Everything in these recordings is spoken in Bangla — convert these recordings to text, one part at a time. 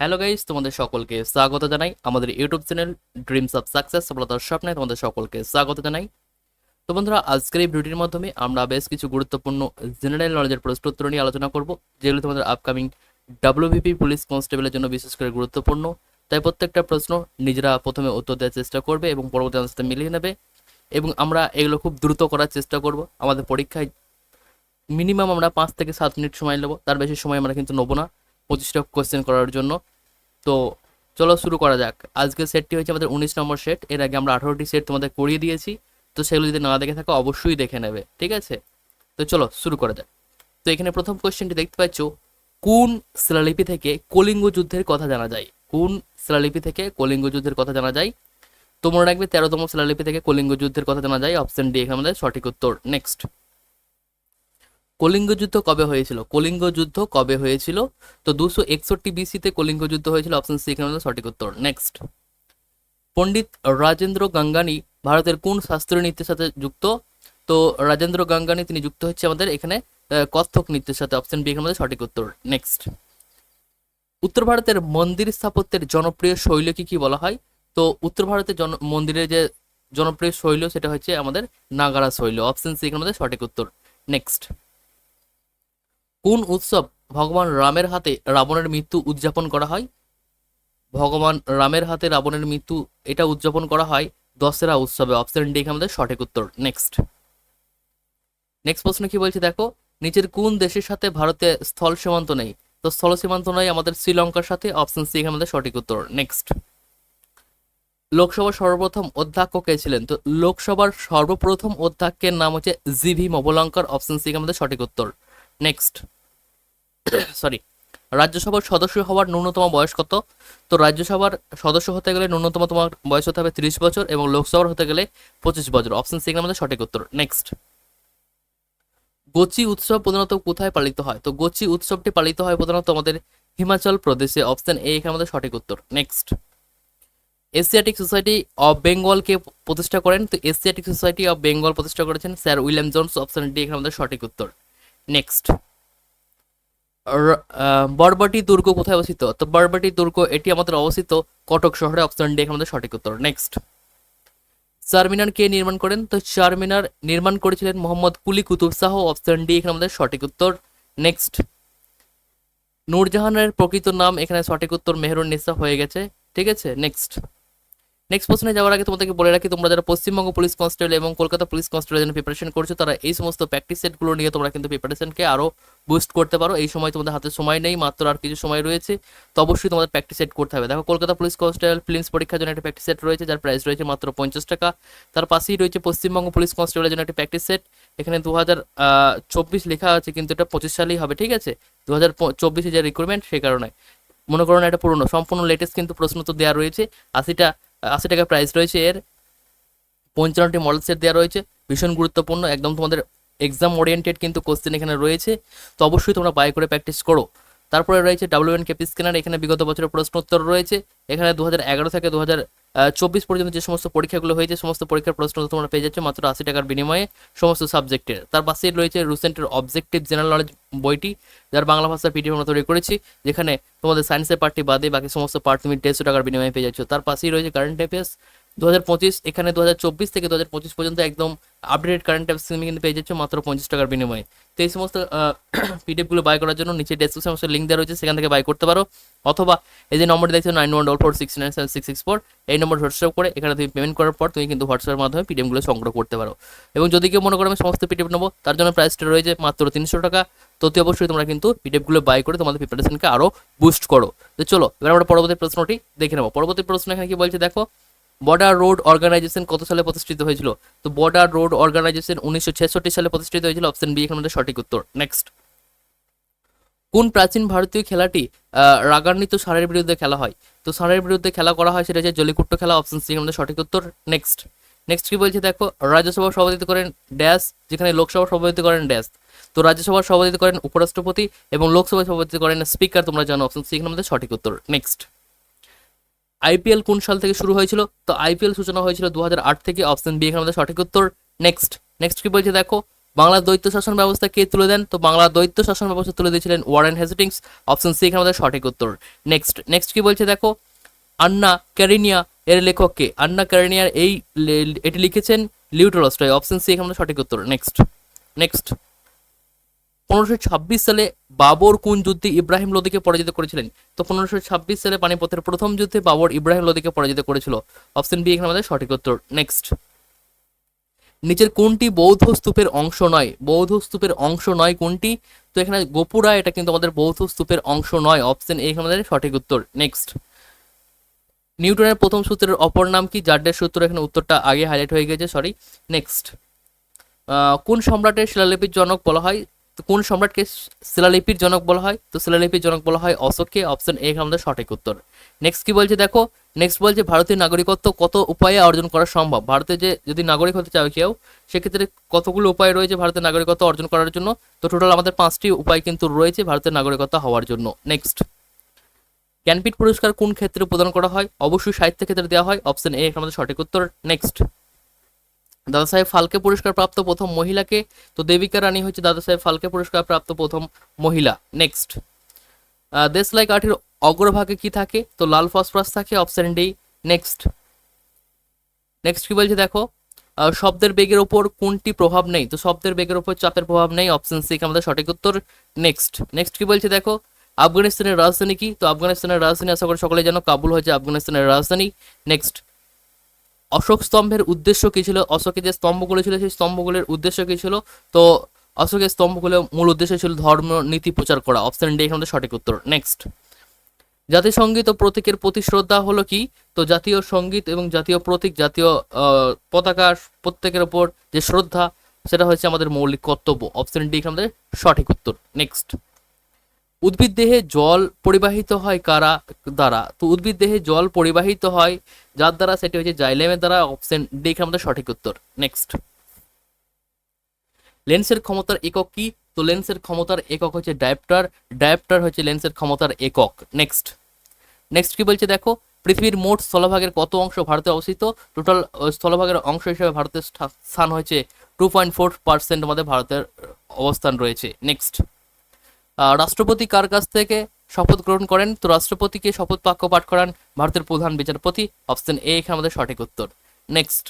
হ্যালো গাইস তোমাদের সকলকে স্বাগত জানাই। আমাদের YouTube channel dreams of success সফলতার স্বপ্নে তোমাদের সকলকে স্বাগত জানাই। তো বন্ধুরা, আজকের এই ভিডিওটির মাধ্যমে আমরা বেশ কিছু গুরুত্বপূর্ণ জেনারেল নলেজের প্রশ্নোত্তর নিয়ে আলোচনা করব, যেগুলো তোমাদের আপকামিং ডাব্লিউবিপি পুলিশ কনস্টেবলের জন্য বিশেষ করে গুরুত্বপূর্ণ। তাই প্রত্যেকটা প্রশ্ন নিজেরা প্রথমে উত্তর দেওয়ার চেষ্টা করবে এবং পরবর্তী আমাদের মিলিয়ে নেবে। এবং আমরা এগুলো খুব দ্রুত করার চেষ্টা করব। আমাদের পরীক্ষায় মিনিমাম আমরা পাঁচ থেকে সাত মিনিট সময় নেব, তার বেশি সময় আমরা কিন্তু নেব না। পঁচিশটা কোয়েশ্চেন করার জন্য। তো চলো শুরু করা যাক। আজকের সেটটি হচ্ছে আমাদের উনিশ নম্বর সেট এর আগে আমরা আঠারোটি সেট তোমাদের করিয়ে দিয়েছি। তো সেগুলো যদি না দেখে থাকো, অবশ্যই দেখে নেবে। ঠিক আছে? তো চলো শুরু করা যাক। তো এখানে প্রথম কোয়েশ্চেনটি দেখতে পাচ্ছ। কোন শিলালিপি থেকে কলিঙ্গ যুদ্ধের কথা জানা যায়? কোন শিলালিপি থেকে কলিঙ্গ যুদ্ধের কথা জানা যায়? তো মনে রাখবে তেরোতম শিলালিপি থেকে কলিঙ্গ যুদ্ধের কথা জানা যায়। অপশন ডি এখানে আমাদের সঠিক উত্তর। নেক্সট কলিঙ্গ যুদ্ধ কবে হয়েছিল? কলিঙ্গ যুদ্ধ কবে হয়েছিল? তো দুশো একষট্টি বিসিতে কলিঙ্গ যুদ্ধ হয়েছিল অপশন সি এখানে সঠিক উত্তর। নেক্সট পণ্ডিত রাজেন্দ্র গাঙ্গানি ভারতের কোন শাস্ত্রীয় নৃত্যের সাথে যুক্ত? তো রাজেন্দ্র গাঙ্গানি, তিনি যুক্ত হচ্ছে আমাদের এখানে কত্থক নৃত্যের সাথে অপশন বি এখানে সঠিক উত্তর। নেক্সট উত্তর ভারতের মন্দির স্থাপত্যের জনপ্রিয় শৈলীকে কি বলা হয়? তো উত্তর ভারতের জন মন্দিরের যে জনপ্রিয় শৈল, সেটা হচ্ছে আমাদের নাগারা শৈল অপশন সি এখানে সঠিক উত্তর। নেক্সট কোন উৎসব ভগবান রামের হাতে রাবণের মৃত্যু উদযাপন করা হয়? ভগবান রামের হাতে রাবণের মৃত্যু এটা উদযাপন করা হয় দশেরা উৎসবে। অপশন ডি আমাদের সঠিক উত্তর। নেক্সট নেক্সট প্রশ্ন কি বলছে? দেখো, নিচের কোন দেশের সাথে ভারতে স্থল সীমান্ত নেই? তো স্থল সীমান্ত নয়, আমাদের শ্রীলঙ্কার সাথে। অপশন সি আমাদের সঠিক উত্তর। নেক্সট লোকসভার সর্বপ্রথম অধ্যক্ষ কে ছিলেন? তো লোকসভার সর্বপ্রথম অধ্যক্ষের নাম হচ্ছে জিভি মবলঙ্কর। অপশন সি আমাদের সঠিক উত্তর। নেক্সট সরি রাজ্যসভার সদস্য হওয়ার ন্যূনতম বয়স কত? তো রাজ্যসভার সদস্য হতে গেলে ন্যূনতম তোমার বয়স হতে হবে ত্রিশ বছর এবং লোকসভার হতে গেলে পঁচিশ বছর। অপশন সি আমাদের সঠিক উত্তর। নেক্সট গোচি উৎসব প্রধানত কোথায় পালিত হয়? তো গোচি উৎসবটি পালিত হয় প্রধানত আমাদের হিমাচল প্রদেশে। অপশন এ এখানে আমাদের সঠিক উত্তর। নেক্সট এশিয়াটিক সোসাইটি অফ বেঙ্গলকে প্রতিষ্ঠা করেন। তো এশিয়াটিক সোসাইটি অফ বেঙ্গল প্রতিষ্ঠা করেছেন sir William Jones. Option D এখানে আমাদের সঠিক উত্তর। নেক্সট বরবাটি দুর্গ কোথায় অবস্থিত? তো বরবাটি দুর্গ এটি আমাদের অবস্থিত কটক শহরে অপশন ডি আমাদের সঠিক উত্তর। নেক্সট চারমিনার কে নির্মাণ করেন? তো চারমিনার নির্মাণ করেছিলেন মোহাম্মদ কুলি কুতুব শাহ অপশন ডি এখানে আমাদের সঠিক উত্তর। নেক্সট নূরজাহানের প্রকৃত নাম এখানে সঠিক উত্তর মেহরুন নিসা হয়ে গেছে। ঠিক আছে? নেক্সট নেক্সট প্রশ্নে যাওয়ার আগে তোমাদেরকে বলে রাখি, তোমরা যারা পশ্চিমবঙ্গ পুলিশ কনস্টেবল এবং কলকাতা পুলিশ কনস্টেবলের জন্য প্রিপারেশন করছ, তারা এই সমস্ত প্র্যাকটিস সেটগুলো নিয়ে তোমরা কিন্তু প্রিপারেশনকে আরও বুস্ট করতে পারো। এই সময় তোমাদের হাতে সময় নেই, মাত্র আর কিছু সময় রয়েছে। তো অবশ্যই তোমাদের প্র্যাকটিস সেট করতে হবে। দেখো, কলকাতা পুলিশ কনস্টেবল ফিল্মস পরীক্ষার জন্য একটা প্র্যাকটিস সেট রয়েছে, যার প্রাইস রয়েছে মাত্র পঞ্চাশ টাকা। তার পাশেই রয়েছে পশ্চিমবঙ্গ পুলিশ কনস্টেবলের জন্য একটা প্র্যাকটিস সেট এখানে দু হাজার চব্বিশ লেখা আছে, কিন্তু এটা পঁচিশ সালেই হবে, ঠিক আছে? দু হাজার চব্বিশে যে রিক্রুটমেন্ট সেই কারণে। মনে করুন এটা পুরনো। সম্পূর্ণ লেটেস্ট কিন্তু প্রশ্ন তো দেওয়া রয়েছে। আশিটা, আশি টাকা প্রাইস রয়েছে এর। পঞ্চান্নটি মডেল সেট দেওয়া রয়েছে। ভীষণ গুরুত্বপূর্ণ, একদম তোমাদের এক্সাম ওরিয়েন্টেড কিন্তু কোশ্চেন এখানে রয়েছে। তো অবশ্যই তোমরা বাই করে প্র্যাকটিস করো। তারপরে রয়েছে ডাব্লিউ এন কেপি স্ক্যানার এখানে বিগত বছরের প্রশ্নোত্তর রয়েছে। এখানে দু হাজার এগারো থেকে দু হাজার চব্বিশ পর্যন্ত যে সমস্ত পরীক্ষাগুলো হয়েছে, সমস্ত পরীক্ষার প্রশ্ন তোমরা পেয়ে যাচ্ছ, মাত্র আশি টাকার বিনিময়ে সমস্ত সাবজেক্টের তার পাশে রয়েছে রুসেন্টের অবজেক্টিভ জেনারেল নলেজ বইটি, যার বাংলা ভাষার পিডিএফ আমরা তৈরি করেছি, যেখানে তোমাদের সায়েন্সের পার্টটি বাদে বাকি সমস্ত পার্ট তুমি দেড়শো টাকার বিনিময়ে পেয়ে যাচ্ছ। তার পাশেই রয়েছে কারেন্ট অ্যাফেয়ার্স দু হাজার পঁচিশ, এখানে দু হাজার চব্বিশ থেকে দু হাজার পঁচিশ পর্যন্ত একদম আপডেটেড কারেন্ট অ্যাফেয়ার্স তুমি কিন্তু পেয়ে যাচ্ছ মাত্র পঞ্চাশ টাকার বিনিময়ে। তো এই সমস্ত পিডিএফগুলো বাই করার জন্য নিচে ডেসক্রিপশন সমস্ত লিঙ্ক দেওয়া রয়েছে, সেখান থেকে বাই করতে পারো। অথবা এই যে নম্বরটি দেখছ nine one double four six nine seven six six four এই নম্বর হোয়াটসঅ্যাপ করে এখানে তুমি পেমেন্ট করার পর তুমি কিন্তু হোয়াটসঅ্যাপের মাধ্যমে পিডিএফগুলো সংগ্রহ করতে পারো। এবং যদি কেউ মনে করো আমি সমস্ত পিডিএফ নেব, তার জন্য প্রাইসটা রয়েছে মাত্র তিনশো টাকা। তো অবশ্যই তোমরা কিন্তু পিডিএফগুলো বাই করে তোমাদের প্রিপারেশনকে আরও বুস্ট করো। তো চলো, এবার আমরা পরবর্তী প্রশ্নটি দেখে নেব। পরবর্তী প্রশ্ন এখানে কি বলছে দেখো বর্ডার রোড অর্গানাইজেশন কত সালে প্রতিষ্ঠিত হয়েছিল? তো বর্ডার রোড অর্গানাইজেশন উনিশশো ছেষট্টি সালে প্রতিষ্ঠিত হয়েছিল অপশন বি এখানে সঠিক উত্তর। নেক্সট কোন প্রাচীন ভারতীয় খেলাটি রাগান্বিত সারের বিরুদ্ধে খেলা হয়? তো ষাঁড়ের বিরুদ্ধে খেলা করা হয় সেটা হচ্ছে জলিকুট্ট খেলা অপশন সি আমাদের সঠিক উত্তর। নেক্সট নেক্সট কি বলছে দেখো? রাজ্যসভার সভাপতিত্ব করেন ড্যাশ যেখানে লোকসভার সভাপতিত্ব করেন ড্যাশ তো রাজ্যসভার সভাপতিত্ব করেন উপরাষ্ট্রপতি এবং লোকসভার সভাপতিত্ব করেন স্পিকার তোমরা জানো অপশন সি আমাদের সঠিক উত্তর। নেক্সট আইপিএল কোন সাল থেকে শুরু হয়েছিল? তো আইপিএল সূচনা হয়েছিল দু হাজার আট থেকে অপশন বি, এখানে আমাদের সঠিক উত্তর নেক্সট নেক্সট কি বলছে দেখো? বাংলার দ্বৈত শাসন ব্যবস্থা কে তুলে দেন? তো বাংলার দ্বৈত শাসন ব্যবস্থা তুলে দিয়েছিলেন ওয়ারেন হেজিটিংস। অপশন সি, এখানে আমাদের সঠিক উত্তর নেক্সট নেক্সট কি বলছে দেখো? আন্না ক্যারিনিয়া এর লেখককে আন্না ক্যারিনিয়ার এই এটি লিখেছেন লিউটোলস্টয় অপশন সি, এখানে সঠিক উত্তর নেক্সট নেক্সট পনেরোশো ছাব্বিশ সালে বাবর কোন যুদ্ধে ইব্রাহিম লোদিকে পরাজিত করেছিলেন? তো পনেরোশো ছাব্বিশ সালে পানিপথের প্রথম যুদ্ধে বাবর ইব্রাহিম লোদিকে পরাজিত করেছিল। অপশন বি এখানে আমাদের সঠিক উত্তর। নেক্সট নিচের কোনটি বৌদ্ধ স্তূপের অংশ নয়? বৌদ্ধ স্তূপের অংশ নয় কোনটি? তো এখানে গোপুরা, এটা কিন্তু আমাদের বৌদ্ধ স্তূপের অংশ নয়। অপশন এখানে আমাদের সঠিক উত্তর। নেক্সট নিউটনের প্রথম সূত্রের অপর নাম কি? জাড্ডের সূত্র এখানে উত্তরটা আগে হাইলাইট হয়ে গেছে সরি নেক্সট কোন সম্রাটের শিলালিপির জনক বলা হয়? তো কোন সম্রাটকে শিলালিপির জনক বলা হয়? তো শিলালিপির জনক বলা হয় অশোককে অপশন এ আমাদের সঠিক উত্তর। নেক্সট কি বলছে দেখো? নেক্সট বলছে ভারতীয় নাগরিকত্ব কত উপায়ে অর্জন করা সম্ভব? ভারতে যে, যদি নাগরিক হতে চাও কেউ, সেক্ষেত্রে কতগুলো উপায় রয়েছে ভারতের নাগরিকত্ব অর্জন করার জন্য? তো টোটাল আমাদের পাঁচটি উপায় কিন্তু রয়েছে ভারতের নাগরিকত্ব হওয়ার জন্য। নেক্সট জ্ঞানপীঠ পুরস্কার কোন ক্ষেত্রে প্রদান করা হয়? অবশ্যই সাহিত্য ক্ষেত্রে দেওয়া হয় অপশন এ আমাদের সঠিক উত্তর। নেক্সট দাদা সাহেব ফালকে পুরস্কার প্রাপ্ত প্রথম মহিলাকে, তো দেবিকা রানী হচ্ছে দাদা সাহেব ফালকে পুরস্কার প্রাপ্ত প্রথম মহিলা। নেক্সট দেশলাই কাঠির অগ্রভাগে কি থাকে? তো লাল ফসফরাস থাকে, অপশন ডি। নেক্সট নেক্সট কি বলছে দেখো? শব্দের বেগের ওপর কোনটি প্রভাব নেই? তো শব্দের বেগের ওপর চাপের প্রভাব নেই, অপশন সি আমাদের সঠিক উত্তর। নেক্সট নেক্সট কি বলছে দেখো? আফগানিস্তানের রাজধানী কি? তো আফগানিস্তানের রাজধানী, আশা করি সকলে জানো, কাবুল হচ্ছে আফগানিস্তানের রাজধানী। নেক্সট অশোক স্তম্ভের উদ্দেশ্য কী ছিল? অশোকের যে স্তম্ভগুলো ছিল, সেই স্তম্ভগুলোর উদ্দেশ্য কী ছিল? তো অশোকের স্তম্ভগুলোর মূল উদ্দেশ্য ছিল ধর্ম, নীতি প্রচার করা। অপশন ডি এখানে সঠিক উত্তর। নেক্সট জাতীয় সংগীত ও প্রতীকের প্রতি শ্রদ্ধা হলো কি? তো জাতীয় সংগীত এবং জাতীয় প্রতীক, জাতীয় পতাকা প্রত্যেকের ওপর যে শ্রদ্ধা, সেটা হচ্ছে আমাদের মৌলিক কর্তব্য। অপশন ডি এখানে সঠিক উত্তর। নেক্সট উদ্ভিদ দেহে জল পরিবাহিত হয় কারা দ্বারা? তো উদ্ভিদ দেহে জল পরিবাহিত হয় যার দ্বারা সেটি হচ্ছে জাইলেমের দ্বারা, অপশন ডি আমাদের সঠিক উত্তর। নেক্সট লেন্সের ক্ষমতার একক কি? তো লেন্সের ক্ষমতার একক হচ্ছে ডায়াপ্টার ডায়াপ্টার হচ্ছে লেন্সের ক্ষমতার একক। নেক্সট নেক্সট কি বলছে দেখো? পৃথিবীর মোট স্থলভাগের কত অংশ ভারতে অবস্থিত? টোটাল স্থলভাগের অংশ হিসেবে ভারতের স্থান হয়েছে টু পয়েন্ট ফোর পার্সেন্ট আমাদের ভারতের অবস্থান রয়েছে। নেক্সট রাষ্ট্রপতি কার কাছ থেকে শপথ গ্রহণ করেন? তো রাষ্ট্রপতিকে শপথ বাক্য পাঠ করান ভারতের প্রধান বিচারপতি। অপশন এ, এখানে আমাদের সঠিক উত্তর। নেক্সট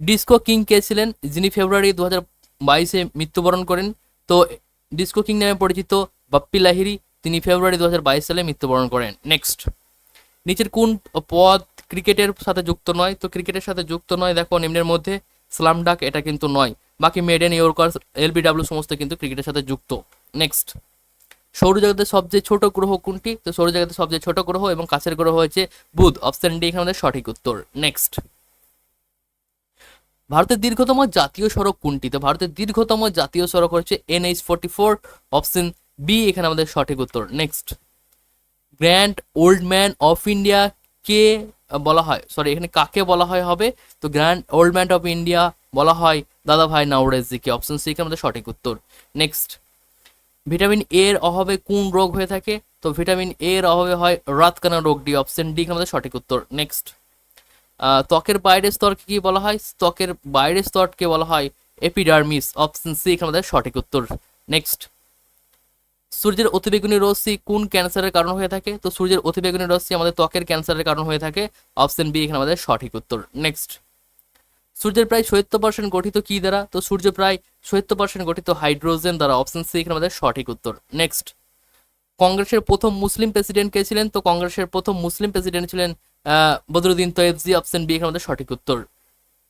ডিস্কো কিং কে ছিলেন? যিনি ফেব্রুয়ারি দু হাজার বাইশে মৃত্যুবরণ করেন। তো ডিস্কো কিং নামে পরিচিত বাপ্পি লাহিরি তিনি ফেব্রুয়ারি দু হাজার বাইশ সালে মৃত্যুবরণ করেন। নেক্সট নিচের কোন পদ ক্রিকেটের সাথে যুক্ত নয়? তো ক্রিকেটের সাথে যুক্ত নয়, দেখো, নিম্নের মধ্যে স্লাম ডাক এটা কিন্তু নয়। বাকি মেডেন ইয়র্কার্স এলবিডাব্লিউ সমস্ত কিন্তু ক্রিকেটের সাথে যুক্ত। নেক্সট সৌরজগতের সবচেয়ে ছোট গ্রহ কোনটি? তো সৌরজগতের সবচেয়ে ছোট গ্রহ এবং কাছের গ্রহ হচ্ছে বুধ। অপশন ডি এখানে আমাদের সঠিক উত্তর। নেক্সট ভারতের দীর্ঘতম জাতীয় সড়ক কোনটি? তো ভারতের দীর্ঘতম জাতীয় সড়ক হচ্ছে NH forty four option B এখানে আমাদের সঠিক উত্তর। Next grand old man of India কে বলা হয়? সরি এখানে কাকে বলা হয় হবে? তো grand old man of India বলা হয় দাদা ভাই নাওরেজিকে অপশন সি এখানে আমাদের সঠিক উত্তর। নেক্সট ভিটামিন এ এর অভাবে কোন রোগ হয়ে থাকে? তো ভিটামিন এ এর অভাবে হয় রাতকানা রোগ, ডি অপশন ডি আমাদের সঠিক উত্তর। নেক্সট ত্বকের বাইরের স্তরকে কি বলা হয়? ত্বকের বাইরের স্তরকে বলা হয় এপিডার্মিস অপশন সি আমাদের সঠিক উত্তর। নেক্সট সূর্যের অতিবেগুনি রশ্মি কোন ক্যান্সারের কারণ হয়ে থাকে? তো সূর্যের অতিবেগুনি রশ্মি আমাদের ত্বকের ক্যান্সারের কারণ হয়ে থাকে অপশন বি এখানে আমাদের সঠিক উত্তর। নেক্সট সূর্যের প্রায় সত্তর পার্সেন্ট গঠিত কি দ্বারা? তো সূর্য প্রায় সত্তর পার্সেন্ট গঠিত হাইড্রোজেন দ্বারা অপশন সি এখানে আমাদের সঠিক উত্তর। নেক্সট কংগ্রেসের প্রথম মুসলিম প্রেসিডেন্ট কে ছিলেন? তো কংগ্রেসের প্রথম মুসলিম প্রেসিডেন্ট ছিলেন বদরুদ্দিন তয়েবজি অপশন বি এখানে আমাদের সঠিক উত্তর।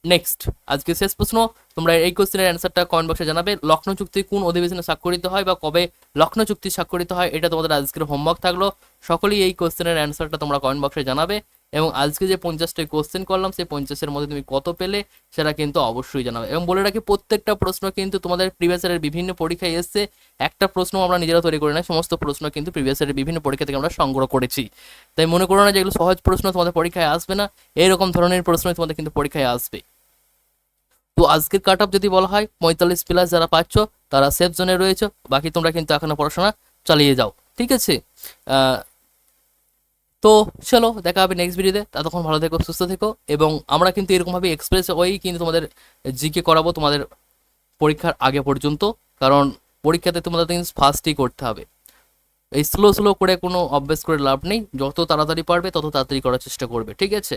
নেক্সট আজকে শেষ প্রশ্ন, তোমরা এই কোশ্চেনের অ্যান্সারটা কমেন্ট বক্সে জানাবে। লখনৌ চুক্তি কোন অধিবেশনে স্বাক্ষরিত হয় বা কবে লখনৌ চুক্তি স্বাক্ষরিত হয়, এটা তোমাদের আজকের হোমওয়ার্ক থাকল। সকলেই এই কোশ্চেনের অ্যান্সারটা তোমরা কমেন্ট বক্সে জানাবে। এবং আজকে যে পঞ্চাশটা কোশ্চেন করলাম, সেই পঞ্চাশের মধ্যে তুমি কত পেলে, সেটা কিন্তু অবশ্যই জানাবে। এবং বলে রাখি, প্রত্যেকটা প্রশ্ন কিন্তু তোমাদের প্রিভিয়াস বিভিন্ন পরীক্ষায় এসছে। একটা প্রশ্ন আমরা নিজেরা তৈরি করি না সমস্ত প্রশ্ন কিন্তু প্রিভিয়াস বিভিন্ন পরীক্ষা থেকে আমরা সংগ্রহ করেছি। তাই মনে করো না যে এগুলো সহজ প্রশ্ন তোমাদের পরীক্ষায় আসবে না, এরকম ধরনের প্রশ্নই তোমাদের কিন্তু পরীক্ষায় আসবে। তো আজকের কাট অফ যদি বলা হয়, পঁয়তাল্লিশ প্লাস যারা পাচ্ছ, তারা সেফ জোনে রয়েছে, বাকি তোমরা কিন্তু এখনও পড়াশোনা চালিয়ে যাও। ঠিক আছে? তো চলো, দেখা হবে নেক্সট ভিডিওতে ততক্ষণ ভালো থেকো, সুস্থ থেকো, এবং আমরা কিন্তু এরকমভাবে এক্সপ্রেস ওয়েই কিন্তু তোমাদের জিকে করাবো তোমাদের পরীক্ষার আগে পর্যন্ত, কারণ পরীক্ষাতে তোমাদের কিন্তু ফার্স্টই করতে হবে। এই স্লো স্লো করে কোনো অভ্যেস করে লাভ নেই। যত তাড়াতাড়ি পারবে, তত তাড়াতাড়ি করার চেষ্টা করবে, ঠিক আছে?